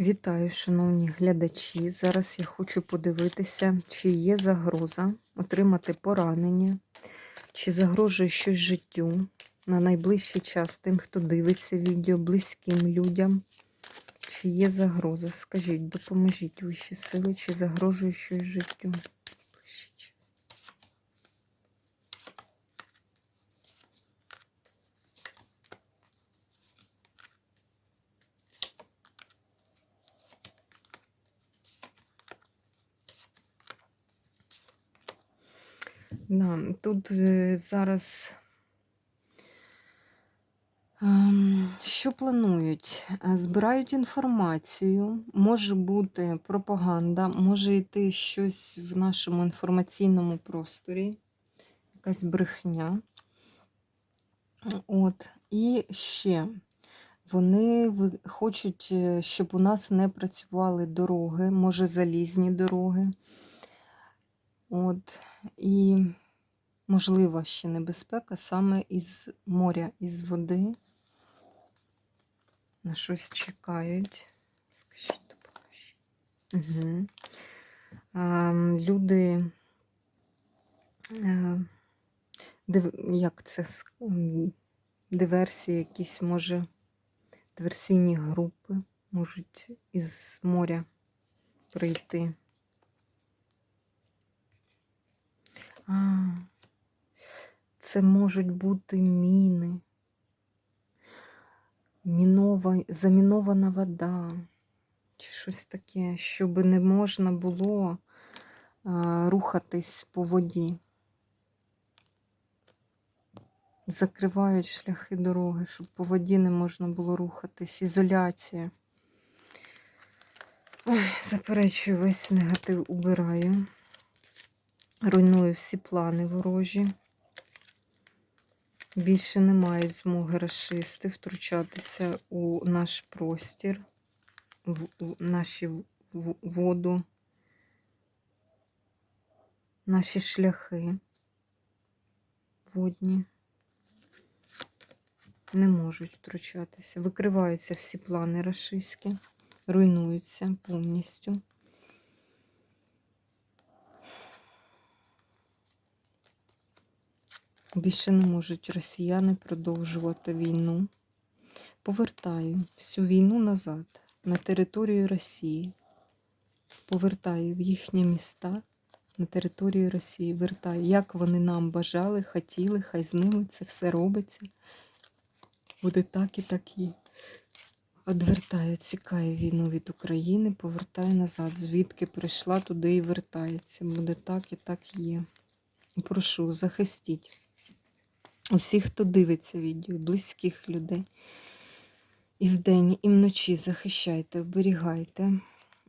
Вітаю, шановні глядачі. Зараз я хочу подивитися, чи є загроза отримати поранення, чи загрожує щось життю на найближчий час тим, хто дивиться відео, близьким людям. Чи є загроза? Скажіть, допоможіть вищі сили, чи загрожує щось життю? Да, тут е, зараз ем, що планують? Е, Збирають інформацію, може бути пропаганда, може йти щось в нашому інформаційному просторі, якась брехня. От, і ще вони хочуть, е, щоб у нас не працювали дороги, може залізні дороги. От, і можлива ще небезпека саме із моря, із води. На щось чекають. Скажіть. Угу. А, люди, е, див, як це, диверсії, якісь, може, диверсійні групи можуть із моря прийти. Це можуть бути міни, мінова, замінована вода, чи щось таке, щоб не можна було а, рухатись по воді. Закривають шляхи дороги, щоб по воді не можна було рухатись. Ізоляція. Ой, заперечую весь негатив убираю. Руйную всі плани ворожі. Більше не мають змоги расисти втручатися у наш простір, в, в наші воду, наші шляхи водні. Не можуть втручатися. Викриваються всі плани рашистські, руйнуються повністю. Більше не можуть росіяни продовжувати війну. Повертаю всю війну назад на територію Росії. Повертаю в їхні міста на територію Росії. Вертаю, як вони нам бажали, хотіли, хай з ними це все робиться. Буде так і так і. Одвертаю, цікаю війну від України, повертаю назад. Звідки прийшла, туди і вертається. Буде так і так є. Прошу, захистіть усіх, хто дивиться відео, близьких людей. І вдень, і вночі захищайте, оберігайте.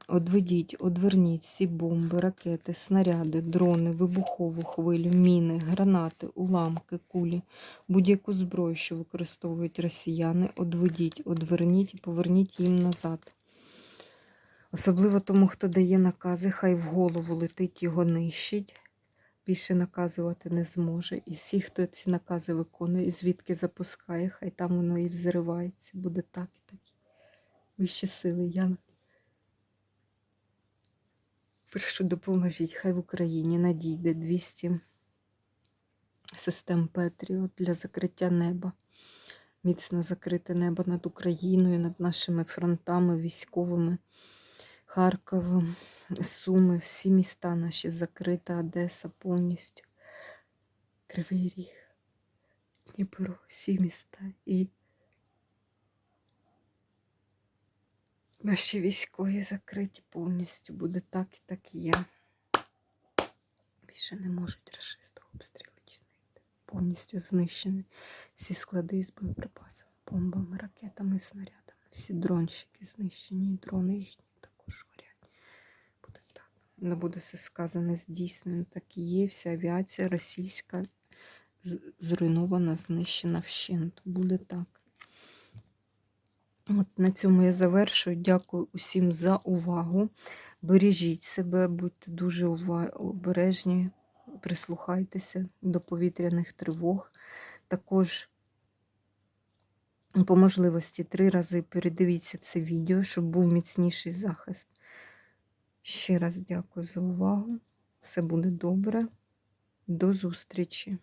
Одведіть, одверніть всі бомби, ракети, снаряди, дрони, вибухову хвилю, міни, гранати, уламки, кулі, будь-яку зброю, що використовують росіяни, одведіть, одверніть і поверніть їм назад. Особливо тому, хто дає накази, хай в голову летить, його нищить. Більше наказувати не зможе. І всі, хто ці накази виконує, і звідки запускає, хай там воно і взривається. Буде так і так. Вищі сили, Яна. Прошу, допоможіть, хай в Україні надійде 200 систем Петріот для закриття неба. Міцно закрите небо над Україною, над нашими фронтами військовими, Харковом, Суми, всі міста наші закрита, Одеса повністю, Кривий Ріг, Дніпро, всі міста і наші військові закриті повністю. Буде так і так і є. Більше не можуть расисти обстріли чинити. Повністю знищені всі склади з боєприпасами, бомбами, ракетами, снарядами. Всі дронщики знищені, дрони їхні також горять. Буде так. Не буде все сказане здійснено, так і є. Вся авіація російська зруйнована, знищена вщент. Буде так. От на цьому я завершую. Дякую усім за увагу. Бережіть себе, будьте дуже обережні, прислухайтеся до повітряних тривог. Також По можливості три рази передивіться це відео, щоб був міцніший захист. Ще раз дякую за увагу. Все буде добре. До зустрічі!